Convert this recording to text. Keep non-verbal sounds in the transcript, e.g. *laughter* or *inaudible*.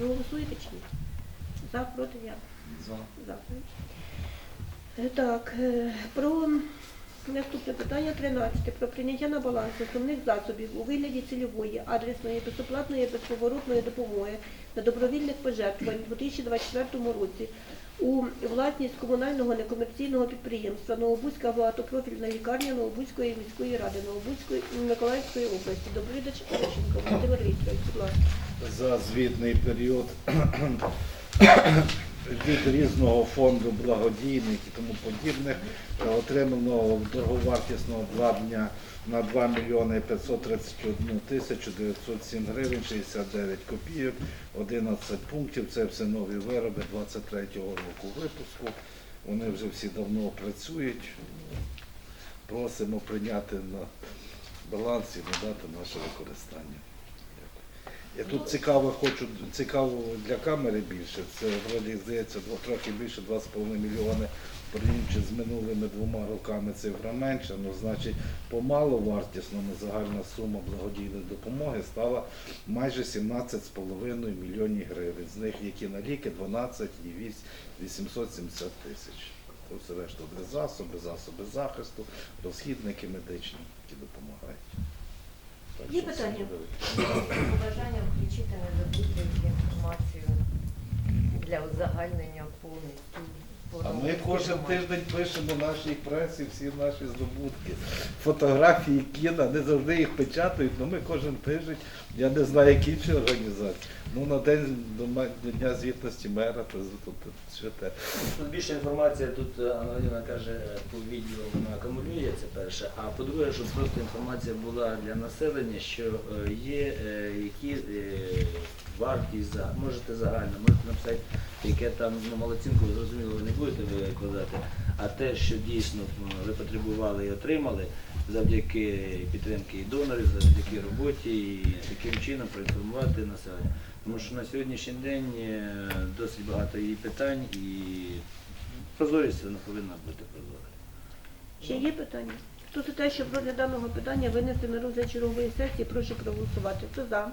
Ви голосуєте чи ні? За, проти, я. За. За. Е, Так, е, про наступне питання 13. Про прийняття на баланс основних засобів у вигляді цільової, адресної, безоплатної, безповоротної допомоги на добровільних пожертвувань у 2024 році у власність комунального некомерційного підприємства Новобузька багатопрофільна лікарня Новобузької міської ради Новобузької Миколаївської області. Доповідач Терещенко Володимир Вікторович, будь ласка. За звітний період *clears throat* від різного фонду благодійних і тому подібних е, отримано дороговартісного обладнання на 2 мільйони 531 тисячу 907 гривень 69 копійок, 11 пунктів. Це все нові вироби 23-го року випуску. Вони вже всі давно працюють. Просимо прийняти на баланс і надати наше використання. Я тут цікаво хочу, цікаво для камери більше. Це вроді здається трохи більше 2,5 мільйони порівнюючи з минулими двома роками цифра менша. Ну, значить, по маловартісному загальна сума благодійної допомоги стала майже 17,5 мільйонів гривень. З них які на ліки 12 і 870 тисяч. То все решта для засоби, засоби захисту, розхідники медичні, які допомагають. Є питання? Бажання включити недобуту інформацію для узагальнення повністю. А ми кожен тиждень пишемо нашій пресі всі наші здобутки. Фотографії кіно, не завжди їх печатають, але ми кожен тиждень, я не знаю, які інші організації. Ну на день до Дня звітності мера, то тут ще те. Тут більше інформація, тут е, Анна каже, е, по відео вона акумулює, це перше. А по-друге, щоб просто інформація була для населення, що е, є е, які е, вартість, за- можете загально, можете написати, яке там ну, малоцінку, зрозуміло, ви не будете викладати, а те, що дійсно ви потребували і отримали завдяки підтримки і донорів, завдяки роботі, і таким чином проінформувати населення. Тому що на сьогоднішній день е, досить багато і питань, і прозорість вона повинна бути прозора. Ще є питання? Хто за те, щоб розгляд даного питання винести на розгляд чергової сесії, прошу проголосувати. Хто за?